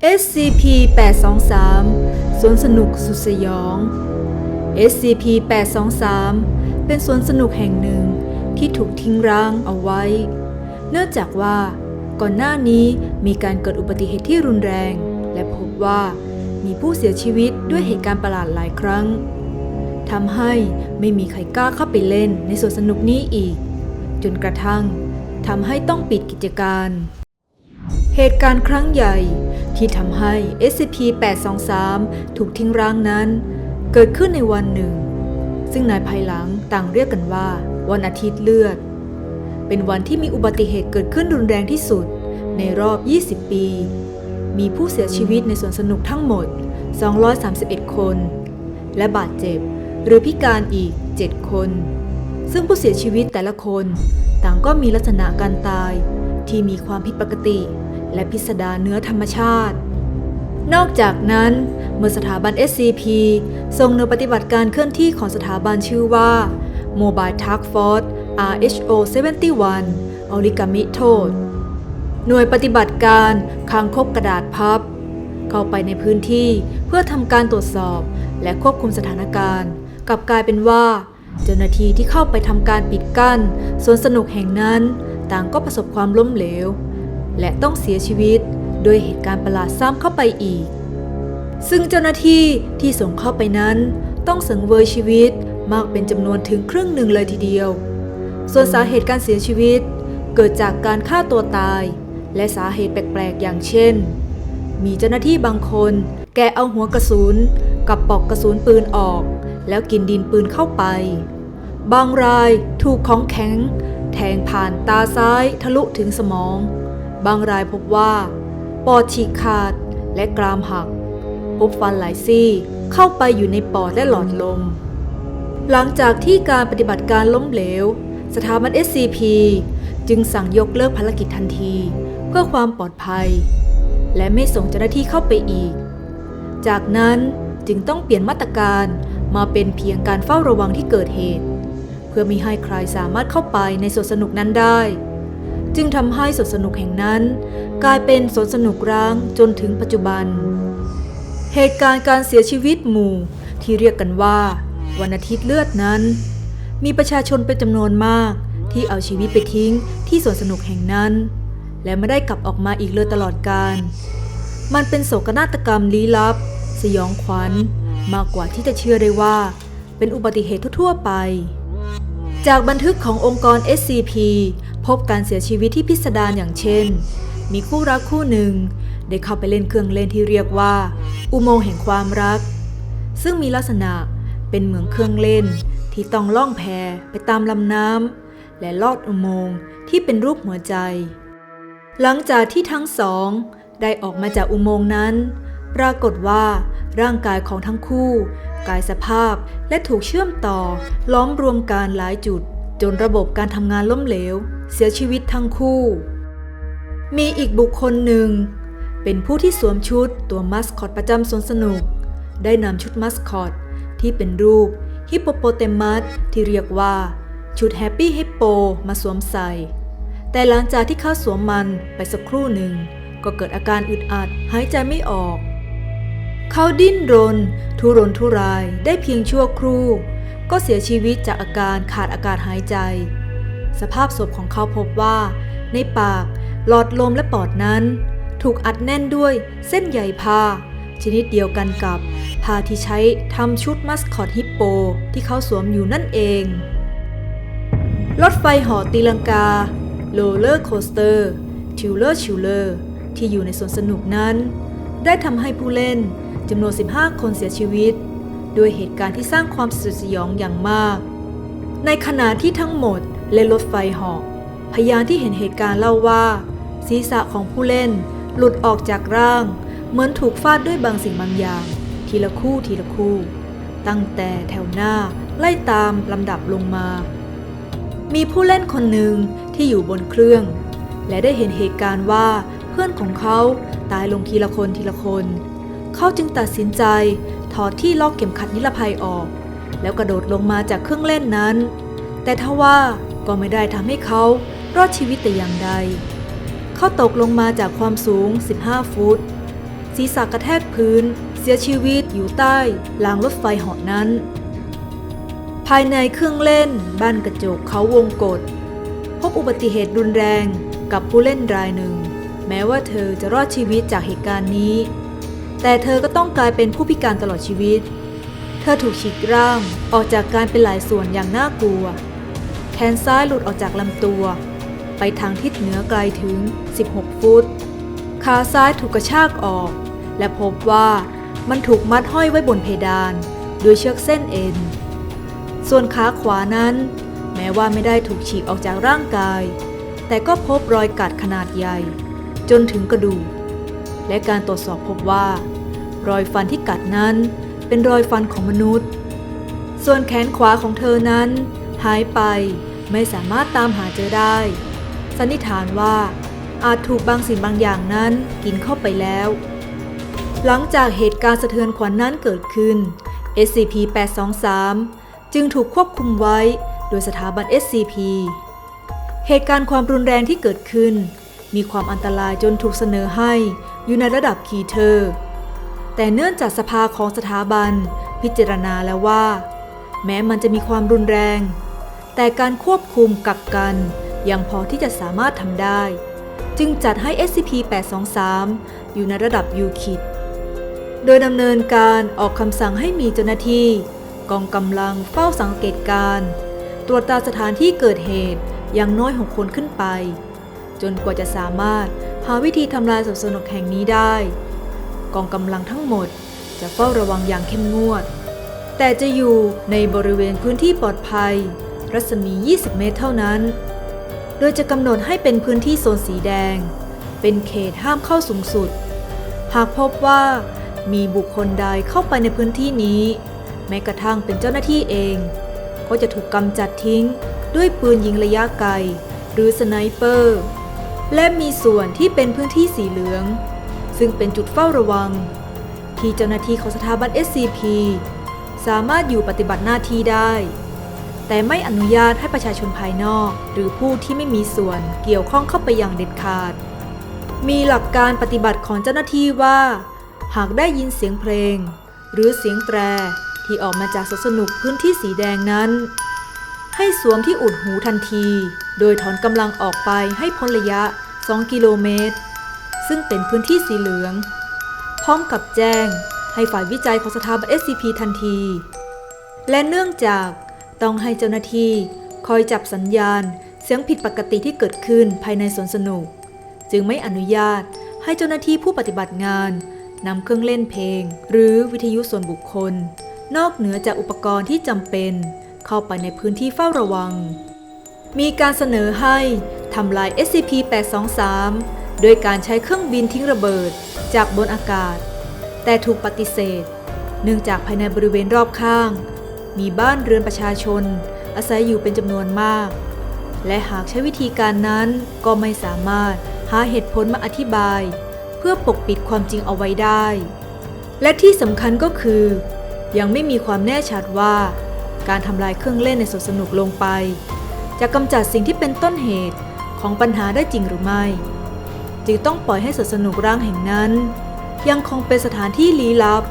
SCP 823 สวนสนุกสุดสยอง SCP 823 เป็นสวนสนุกแห่งหนึ่งที่ถูกทิ้งร้างเอาไว้ เนื่องจากว่าก่อนหน้านี้มีการเกิดอุบัติเหตุที่รุนแรง และพบว่ามีผู้เสียชีวิตด้วยเหตุการณ์ประหลาดหลายครั้งทำให้ไม่มีใครกล้าเข้าไปเล่นในสวนสนุกนี้อีก จนกระทั่งทำให้ต้องปิดกิจการ เหตุการณ์ครั้งใหญ่ ที่ทำให้ SCP-823 ถูกทิ้งร้างนั้น เกิดขึ้นในวันหนึ่ง ซึ่งในภายหลังต่างเรียกกันว่า วันอาทิตย์เลือด เป็นวันที่มีอุบัติเหตุเกิดขึ้นรุนแรงที่สุดในรอบ 20 ปี มีผู้เสียชีวิตในสวนสนุกทั้งหมด 231 คน และบาดเจ็บหรือพิการอีก 7 คน ซึ่งผู้เสียชีวิตแต่ละคน ต่างก็มีลักษณะการตายที่มีความผิดปกติ และพิสดารเนื้อธรรมชาติ นอกจากนั้น เมื่อสถาบัน SCP ส่งหน่วยปฏิบัติการเคลื่อนที่ของสถาบันชื่อว่า Mobile Task Force RHO 71 Origami t o a หน่วยปฏิบัติการคางคบกระดาษพับ เข้าไปในพื้นที่เพื่อทำการตรวจสอบและควบคุมสถานการณ์กลับกลายเป็นว่า เจ้าหน้าที่ที่เข้าไปทำการปิดกั้นสวนสนุกแห่งนั้น ต่างก็ประสบความล้มเหลว และต้องเสียชีวิตด้วยเหตุการณ์ประหลาดซ้ำเข้าไปอีก ซึ่งเจ้าหน้าที่ที่ส่งเข้าไปนั้น ต้องสังเวยชีวิตมากเป็นจำนวนถึงครึ่งหนึ่งเลยทีเดียว ส่วนสาเหตุการเสียชีวิตเกิดจากการฆ่าตัวตาย และสาเหตุแปลกๆ อย่างเช่น มีเจ้าหน้าที่บางคน แกะเอาหัวกระสุนกับปอกกระสุนปืนออก แล้วกินดินปืนเข้าไป บางรายถูกของแข็ง แทงผ่านตาซ้ายทะลุถึงสมอง บางรายพบว่า ปอดฉีกขาดและกรามหัก พบฟันหลายซี่เข้าไปอยู่ในปอดและหลอดลม หลังจากที่การปฏิบัติการล้มเหลว สถาบัน SCP จึงสั่งยกเลิกภารกิจทันที เพื่อความปลอดภัย และไม่ส่งเจ้าหน้าที่เข้าไปอีก จากนั้นจึงต้องเปลี่ยนมาตรการมาเป็นเพียงการเฝ้าระวังที่เกิดเหตุ เพื่อไม่ให้ใครสามารถเข้าไปในสวนสนุกนั้นได้ จึงทำให้สวนสนุกแห่งนั้น กลายเป็นสวนสนุกร้างจนถึงปัจจุบัน เหตุการณ์การเสียชีวิตหมู่ที่เรียกกันว่า วันอาทิตย์เลือดนั้น มีประชาชนเป็นจำนวนมากที่เอาชีวิตไปทิ้งที่สวนสนุกแห่งนั้น และไม่ได้กลับออกมาอีกเลยตลอดกาลมันเป็นโศกนาฏกรรมลี้ลับ สยองขวัญ มากกว่าที่จะเชื่อได้ว่า เป็นอุบัติเหตุทั่วๆไป จากบันทึกขององค์กร SCP พบการเสียชีวิตที่พิสดารอย่างเช่น มีคู่รักคู่หนึ่งได้เข้าไปเล่นเครื่องเล่นที่เรียกว่า อุโมงค์แห่งความรัก ซึ่งมีลักษณะเป็นเหมืองเครื่องเล่นที่ต้องล่องแพไปตามลำน้ำและลอดอุโมงค์ที่เป็นรูปหัวใจ หลังจากที่ทั้งสอง ได้ออกมาจากอุโมงค์นั้น ปรากฏว่าร่างกายของทั้งคู่ กายสภาพและถูกเชื่อมต่อล้อมรวมกันหลายจุด จนระบบการทำงานล้มเหลว เสียชีวิตทั้งคู่ มีอีกบุคคลหนึ่ง เป็นผู้ที่สวมชุดตัวมัสคอตประจำสวนสนุก ได้นำชุดมัสคอตที่เป็นรูปฮิปโปโปเตมัสที่เรียกว่า ชุดแฮปปี้ฮิปโปมาสวมใส่ แต่หลังจากที่เขาสวมมันไปสักครู่หนึ่ง ก็เกิดอาการอึดอัดหายใจไม่ออก เขาดิ้นรน ทุรนทุรายได้เพียงชั่วครู่ ก็เสียชีวิตจากอาการขาดอากาศหายใจ สภาพศพของเขาพบว่า ในปาก หลอดลมและปอดนั้น ถูกอัดแน่นด้วยเส้นใยผ้า ชนิดเดียวกันกับผ้าที่ใช้ทำชุดมัสคอตฮิปโป ที่เขาสวมอยู่นั่นเอง รถไฟหอตีลังกาโรลเลอร์โคสเตอร์ทิวเลอร์ชิลเลอร์ที่อยู่ในสวนสนุกนั้น ได้ทำให้ผู้เล่นจำนวน 15 คนเสียชีวิต ด้วยเหตุการณ์ที่สร้างความสยดสยองอย่างมาก ในขณะที่ทั้งหมด เล่นรถไฟหาะพยานที่เห็นเหตุการณ์เล่าว่า ศีรษะของผู้เล่นหลุดออกจากร่าง เหมือนถูกฟาดด้วยบางสิ่งบางอย่าง ทีละคู่ทีละคู่ ตั้งแต่แถวหน้าไล่ตามลำดับลงมา มีผู้เล่นคนหนึ่งที่อยู่บนเครื่อง และได้เห็นเหตุการณ์ว่าเพื่อนของเขาตายลงทีละคนทีละคน เขาจึงตัดสินใจถอดที่ล็อกเข็มขัดนิรภัยออก แล้วกระโดดลงมาจากเครื่องเล่นนั้น แต่ทว่า ก็ไม่ได้ทำให้เขารอดชีวิตแต่อย่างใด เขาตกลงมาจากความสูง 15 ฟุต ศีรษะกระแทกพื้น เสียชีวิตอยู่ใต้รางรถไฟเหาะนั้น ภายในเครื่องเล่นบ้านกระจกเขาวงกฏพบอุบัติเหตุรุนแรงกับผู้เล่นรายหนึ่ง แม้ว่าเธอจะรอดชีวิตจากเหตุการณ์นี้ แต่เธอก็ต้องกลายเป็นผู้พิการตลอดชีวิต เธอถูกฉีกร่างออกจากการเป็นหลายส่วนอย่างน่ากลัว ขนซ้ายหลุดออกจากลำตัว ไปทางทิศเหนือไกลถึง 16 ฟุต ขาซ้ายถูกกระชากออก และพบว่ามันถูกมัดห้อยไว้บนเพดานด้วยเชือกเส้นเอ็น ส่วนขาขวานั้น แม้ว่าไม่ได้ถูกฉีกออกจากร่างกาย แต่ก็พบรอยกัดขนาดใหญ่ จนถึงกระดูก และการตรวจสอบพบว่า รอยฟันที่กัดนั้นเป็นรอยฟันของมนุษย์ ส่วนแขนขวาของเธอนั้นหายไป ไม่สามารถตามหาเจอได้ สันนิษฐานว่า อาจถูกบางสิ่งบางอย่างนั้นกินเข้าไปแล้ว หลังจากเหตุการณ์สะเทือนขวัญนนั้นเกิดขึ้น SCP-823 จึงถูกควบคุมไว้โดยสถาบัน SCP เหตุการณ์ความรุนแรงที่เกิดขึ้น มีความอันตรายจนถูกเสนอให้อยู่ในระดับคีเทอร์ แต่เนื่องจากสภาของสถาบันพิจารณาแล้วว่า แม้มันจะมีความรุนแรง แต่การควบคุมกักกัน ยังพอที่จะสามารถทำได้ จึงจัดให้ SCP-823 อยู่ในระดับยูคิดโดยดำเนินการออกคำสั่งให้มีเจ้าหน้าที่ กองกำลังเฝ้าสังเกตการ ตรวจตราสถานที่เกิดเหตุอย่างน้อย6คนขึ้นไป จนกว่าจะสามารถหาวิธีทำลายสวนสนุกแห่งนี้ได้ กองกำลังทั้งหมดจะเฝ้าระวังอย่างเข้มงวด แต่จะอยู่ในบริเวณพื้นที่ปลอดภัย รัศมี 20 เมตรเท่านั้น โดยจะกำหนดให้เป็นพื้นที่โซนสีแดง เป็นเขตห้ามเข้าสูงสุด หากพบว่ามีบุคคลใดเข้าไปในพื้นที่นี้ แม้กระทั่งเป็นเจ้าหน้าที่เอง ก็จะถูกกำจัดทิ้งด้วยปืนยิงระยะไกล หรือสไนเปอร์ และมีส่วนที่เป็นพื้นที่สีเหลือง ซึ่งเป็นจุดเฝ้าระวัง ที่เจ้าหน้าที่ของสถาบัน SCP สามารถอยู่ปฏิบัติหน้าที่ได้ แต่ไม่อนุญาตให้ประชาชนภายนอก หรือผู้ที่ไม่มีส่วนเกี่ยวข้องเข้าไปอย่างเด็ดขาด มีหลักการปฏิบัติของเจ้าหน้าที่ว่า หากได้ยินเสียงเพลง หรือเสียงแตรที่ออกมาจากสวนสนุกพื้นที่สีแดงนั้น ให้สวมที่อุดหูทันที โดยถอนกำลังออกไปให้พ้นระยะ 2 กิโลเมตร ซึ่งเป็นพื้นที่สีเหลือง พร้อมกับแจ้งให้ฝ่ายวิจัยของสถาบัน SCP ทันที และเนื่องจาก ต้องให้เจ้าหน้าที่ คอยจับสัญญาณ เสียงผิดปกติที่เกิดขึ้นภายในสวนสนุก จึงไม่อนุญาตให้เจ้าหน้าที่ผู้ปฏิบัติงานนำเครื่องเล่นเพลง หรือวิทยุส่วนบุคคล นอกเหนือจากอุปกรณ์ที่จำเป็น เข้าไปในพื้นที่เฝ้าระวัง มีการเสนอให้ทำลาย SCP-823 โดยการใช้เครื่องบินทิ้งระเบิดจากบนอากาศ แต่ถูกปฏิเสธ เนื่องจากภายในบริเวณรอบข้าง มีบ้านเรือนประชาชน อาศัยอยู่เป็นจำนวนมาก และหากใช้วิธีการนั้นก็ไม่สามารถหาเหตุผลมาอธิบาย เพื่อปกปิดความจริงเอาไว้ได้ และที่สำคัญก็คือ ยังไม่มีความแน่ชัดว่า การทำลายเครื่องเล่นในสวนสนุกลงไป จะกำจัดสิ่งที่เป็นต้นเหตุของปัญหาได้จริงหรือไม่ จึงต้องปล่อยให้สวนสนุกร้างแห่งนั้น ยังคงเป็นสถานที่ลี้ลับ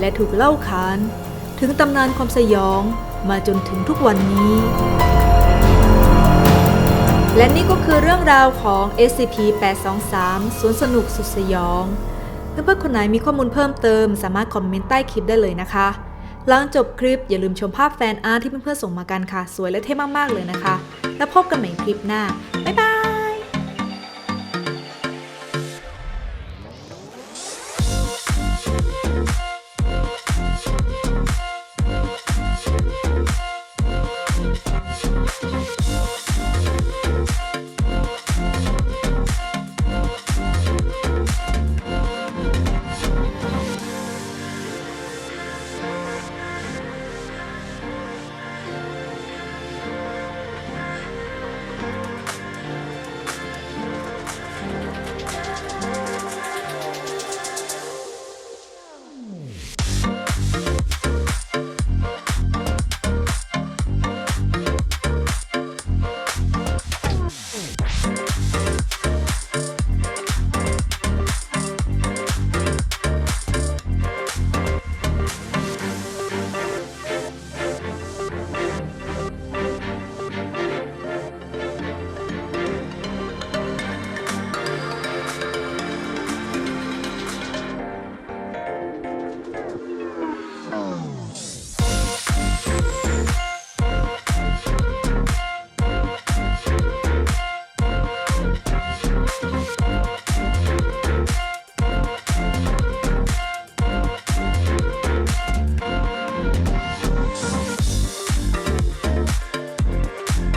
และถูกเล่าขาน ถึงตำนานความสยองมาจนถึงทุกวันนี้ และนี่ก็คือเรื่องราวของ SCP-823 สวนสนุกสุดสยอง เพื่อนๆคนไหนมีข้อมูลเพิ่มเติม สามารถคอมเมนต์ใต้คลิปได้เลยนะคะ หลังจบคลิปอย่าลืมชมภาพแฟนอาร์ตที่เพื่อนๆส่งมากันค่ะ สวยและเท่มากๆเลยนะคะ แล้วพบกันใหม่คลิปหน้า บ๊ายบาย